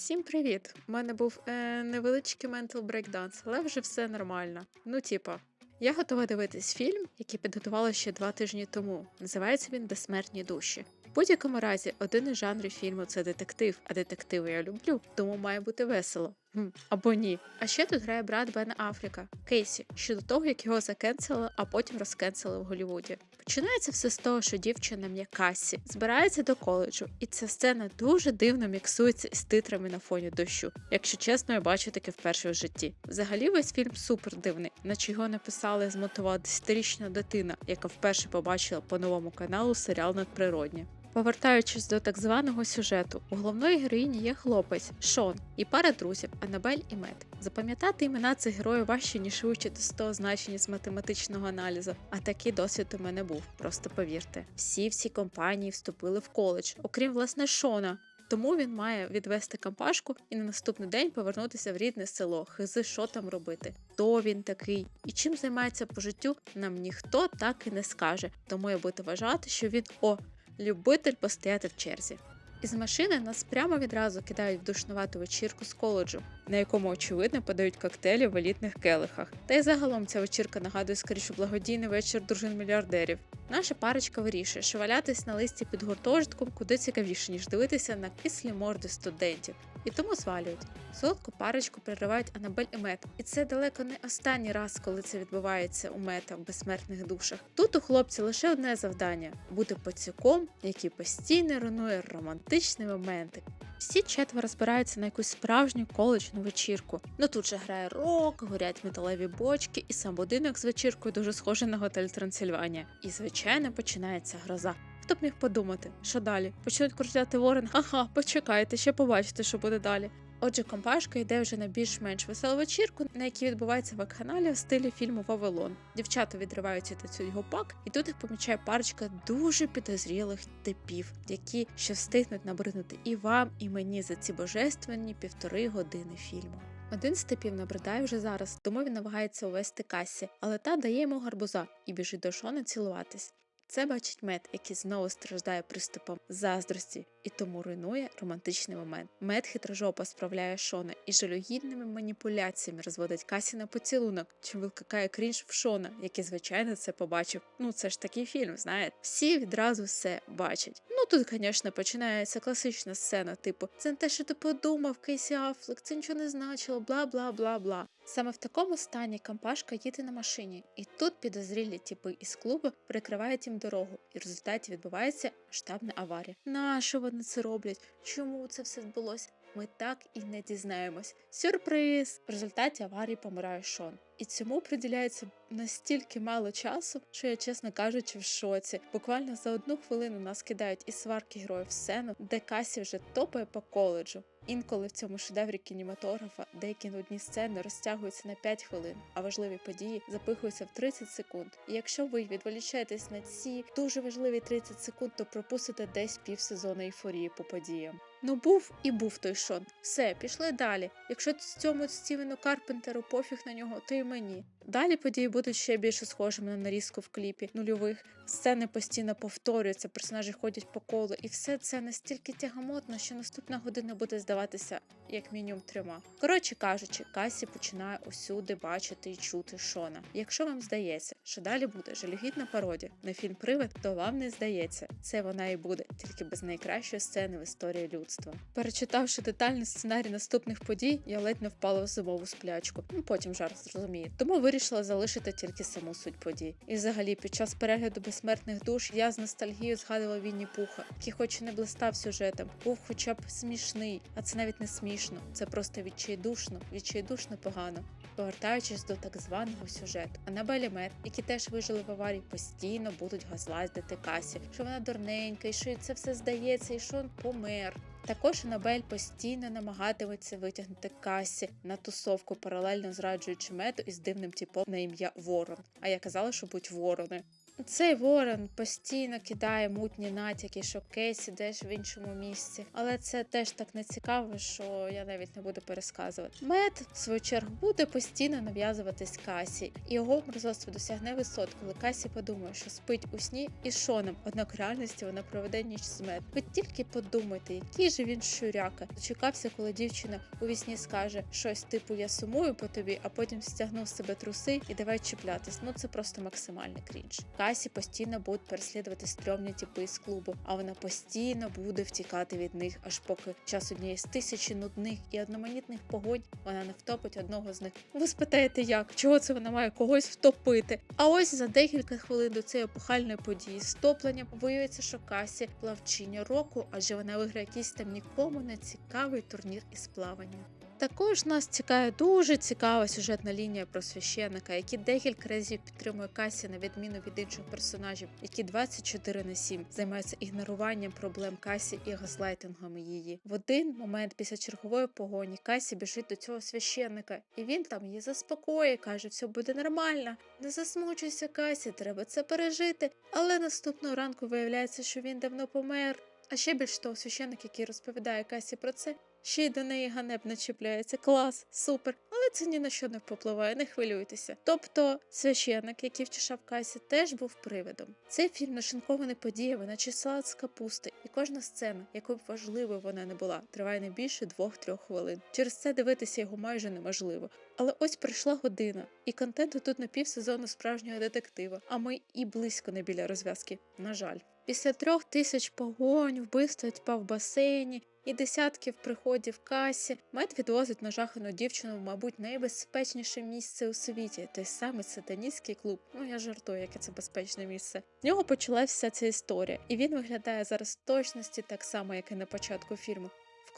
Всім привіт! У мене був е, невеличкий ментал брейкданс, але вже все нормально. Ну, типа, я готова дивитись фільм, який підготувала ще два тижні тому. Називається він Безсмертні душі. В будь-якому разі, один із жанрів фільму це детектив, а детективи я люблю, тому має бути весело. Або ні. А ще тут грає брат Бена Афріка, Кейсі, ще до того, як його закенсили, а потім розкенсили в Голлівуді. Починається все з того, що дівчина м'я Касі збирається до коледжу, і ця сцена дуже дивно міксується із титрами на фоні дощу. Якщо чесно, я бачу таке вперше в житті. Взагалі, весь фільм супер дивний, наче його написали змотова десятирічна дитина, яка вперше побачила по новому каналу серіал надприродні. Повертаючись до так званого сюжету, у головної героїні є хлопець Шон і пара друзів Анабель і Мед. Запам'ятати імена цих героїв важче, ніж вивчити 100 значень з математичного аналізу. А такий досвід у мене був, просто повірте. Всі всі компанії вступили в коледж, окрім власне Шона. Тому він має відвести компашку і на наступний день повернутися в рідне село, хизи, що там робити. Хто він такий і чим займається по життю, нам ніхто так і не скаже. Тому я буду вважати, що він о любитель постояти в черзі. Із машини нас прямо відразу кидають в душнувату вечірку з коледжу, на якому очевидно подають коктейлі в елітних келихах. Та й загалом ця вечірка нагадує скоріше благодійний вечір дружин мільярдерів. Наша парочка вирішує, що валятись на листі під гуртожитком куди цікавіше, ніж дивитися на кислі морди студентів. І тому звалюють. Солодку парочку переривають Анабель і Мет. І це далеко не останній раз, коли це відбувається у мета в безсмертних душах. Тут у хлопця лише одне завдання бути пацюком, який постійно руйнує романтичні моменти. Всі четверо збираються на якусь справжню коледжну вечірку. Ну тут же грає рок, горять металеві бочки, і сам будинок з вечіркою дуже схожий на готель Трансильванія. І звичайно починається гроза. Б міг подумати, що далі? Почнуть кружляти ворон? Ага, почекайте, ще побачите, що буде далі. Отже, компашка йде вже на більш-менш веселу вечірку, на якій відбувається вакханалія в стилі фільму Вавилон. Дівчата відриваються та цю гопак, і тут їх помічає парочка дуже підозрілих типів, які ще встигнуть набриднути і вам, і мені за ці божественні півтори години фільму. Один з типів набридає вже зараз, тому він намагається увести касі, але та дає йому гарбуза і біжить до Шона цілуватись. Це бачить мед, який знову страждає приступом заздрості і тому руйнує романтичний момент. Мед хитрожопа справляє Шона і жалюгідними маніпуляціями розводить Касі на поцілунок, чим викликає крінж в Шона, який звичайно це побачив. Ну це ж такий фільм, знаєте. Всі відразу все бачать. Ну тут, звісно, починається класична сцена, типу це не те, що ти подумав, Кейсі Афлек, це нічого не значило, бла бла бла бла. Саме в такому стані компашка їде на машині, і тут підозрілі типи із клубу перекривають їм дорогу, і в результаті відбувається масштабна аварія. Нащо вони це роблять? Чому це все відбулося? Ми так і не дізнаємось. Сюрприз! В результаті аварії помирає Шон. І цьому приділяється настільки мало часу, що я, чесно кажучи, в шоці. Буквально за одну хвилину нас кидають із сварки героїв в сцену, де Касі вже топає по коледжу. Інколи в цьому шедеврі кінематографа деякі нудні сцени розтягуються на 5 хвилин, а важливі події запихуються в 30 секунд. І якщо ви відволічаєтесь на ці дуже важливі 30 секунд, то пропустите десь півсезону ейфорії по подіям. Ну був і був той Шон. Все, пішли далі. Якщо цьому Стівену Карпентеру пофіг на нього, то й мені. Далі події будуть ще більше схожими на нарізку в кліпі нульових. Сцени постійно повторюються, персонажі ходять по колу, і все це настільки тягамотно, що наступна година буде здаватися як мінімум трьома. Коротше кажучи, Касі починає усюди бачити і чути Шона. Якщо вам здається, що далі буде жалюгідна пародія на фільм Привид, то вам не здається, це вона і буде, тільки без найкращої сцени в історії людства. Перечитавши детальний сценарій наступних подій, я ледь не впала в зимову сплячку. Ну потім жарт зрозуміє. Тому вирішила залишити тільки саму суть подій. І взагалі, під час перегляду безсмертних душ я з ностальгією згадувала Вінні Пуха, який хоч і не блистав сюжетом, був хоча б смішний, а це навіть не смішно, це просто відчайдушно, відчайдушно погано. Повертаючись до так званого сюжету, Анабель і Мед, які теж вижили в аварії, постійно будуть газлайздити Касі, що вона дурненька, і що це все здається, і що він помер. Також Анабель постійно намагатиметься витягнути Касі на тусовку, паралельно зраджуючи мету із дивним типом на ім'я Ворон. А я казала, що будь ворони. Цей ворон постійно кидає мутні натяки, що Кейсі десь в іншому місці. Але це теж так не цікаво, що я навіть не буду пересказувати. Мед, в свою чергу, буде постійно нав'язуватись Касі, і його мерзоство досягне висот, коли Касі подумає, що спить у сні із Шоном. Однак в реальності вона проведе ніч з мед. Ви тільки подумайте, який же він щуряка. Дочекався, коли дівчина у вісні скаже щось типу Я сумую по тобі, а потім стягнув з себе труси і давай чіплятись. Ну це просто максимальний крінж. Касі постійно будуть переслідувати стрьомні типи з клубу, а вона постійно буде втікати від них, аж поки час однієї з тисячі нудних і одноманітних погонь вона не втопить одного з них. Ви спитаєте, як чого це вона має когось втопити? А ось за декілька хвилин до цієї епохальної події з топленням виявиться, що Касі плавчиня року, адже вона виграє якийсь там нікому не цікавий турнір із плавання. Також нас цікавить дуже цікава сюжетна лінія про священника, який декілька разів підтримує Касі на відміну від інших персонажів, які 24 на 7 займаються ігноруванням проблем Касі і газлайтингом її. В один момент після чергової погоні Касі біжить до цього священника, і він там її заспокоює, каже, все буде нормально. Не засмучуйся, Касі, треба це пережити. Але наступного ранку виявляється, що він давно помер. А ще більш того, священник, який розповідає Касі про це, ще й до неї ганебно чіпляється. Клас, супер. Але це ні на що не впливає, не хвилюйтеся. Тобто, священник, який втішав Касі, теж був привидом. Цей фільм нашинкований подіями, наче салат з капусти, і кожна сцена, якою б важливою вона не була, триває не більше двох-трьох хвилин. Через це дивитися його майже неможливо. Але ось прийшла година, і контенту тут на півсезону справжнього детектива, а ми і близько не біля розв'язки. На жаль. Після трьох тисяч погонь, вбивства тьпа в басейні і десятків приходів касі, мед відвозить нажахану дівчину в, мабуть, найбезпечніше місце у світі, той самий сатаністський клуб. Ну я жартую, яке це безпечне місце. В нього почалася вся ця історія, і він виглядає зараз в точності так само, як і на початку фільму.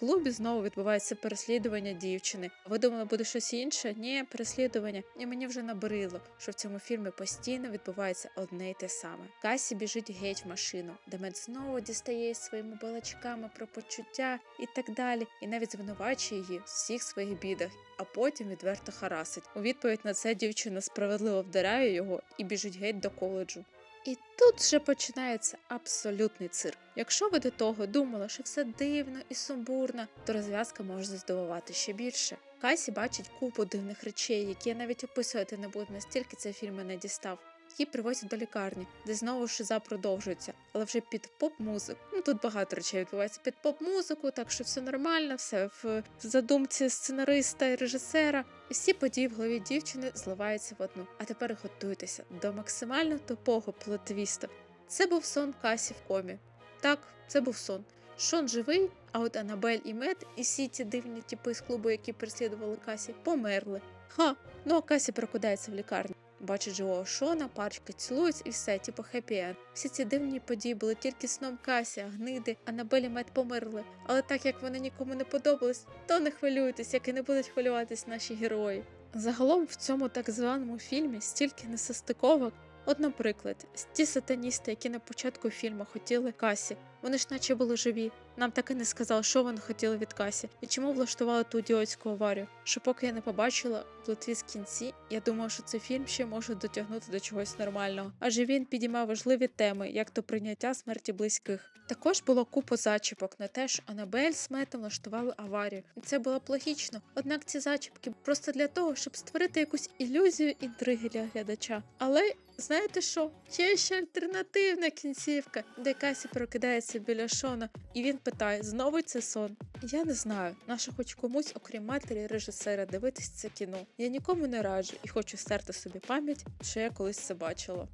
Клубі знову відбувається переслідування дівчини. Ви думали, буде щось інше? Ні, переслідування. І мені вже набрило, що в цьому фільмі постійно відбувається одне й те саме. Касі біжить геть в машину, де мед знову дістає своїми балачками про почуття і так далі, і навіть звинувачує її в всіх своїх бідах, а потім відверто харасить. У відповідь на це дівчина справедливо вдаряє його і біжить геть до коледжу. І тут вже починається абсолютний цирк. Якщо ви до того думали, що все дивно і сумбурно, то розв'язка може здивувати ще більше. Касі бачить купу дивних речей, які я навіть описувати не буду, настільки цей фільм мене дістав. Її привозять до лікарні, де знову шиза продовжується, але вже під поп-музику. Ну тут багато речей відбувається під поп-музику, так що все нормально, все в задумці сценариста і режисера. І всі події в голові дівчини зливаються в одну. А тепер готуйтеся до максимально тупого плотвісту. Це був сон Касі в комі. Так, це був сон. Шон живий, а от Анабель і Мед, і всі ті дивні тіпи з клубу, які переслідували Касі, померли. Ха, ну а Касі прокидається в лікарні. Бачить живого Шона, парочки цілують і все, типу хеппі енд. Всі ці дивні події були тільки сном Касі, а гниди, Анабелі Мед померли. Але так як вони нікому не подобались, то не хвилюйтесь, як і не будуть хвилюватись наші герої. Загалом в цьому так званому фільмі стільки несостиковок. От, наприклад, ті сатаністи, які на початку фільму хотіли Касі, вони ж наче були живі. Нам так і не сказали, що вони хотіли від Касі і чому влаштували ту ідіотську аварію. Що поки я не побачила плотві з кінці, я думала, що цей фільм ще може дотягнути до чогось нормального. Адже він підіймав важливі теми, як то прийняття смерті близьких. Також було купа зачіпок на те, що Анабель з влаштували аварію. І це було б логічно. Однак ці зачіпки просто для того, щоб створити якусь ілюзію інтриги для глядача. Але знаєте що? Є ще альтернативна кінцівка, де Касі прокидається біля Шона, і він питає: знову це сон? Я не знаю, наша хоч комусь, окрім матері режисера, дивитись це кіно. Я нікому не раджу і хочу стерти собі пам'ять, що я колись це бачила.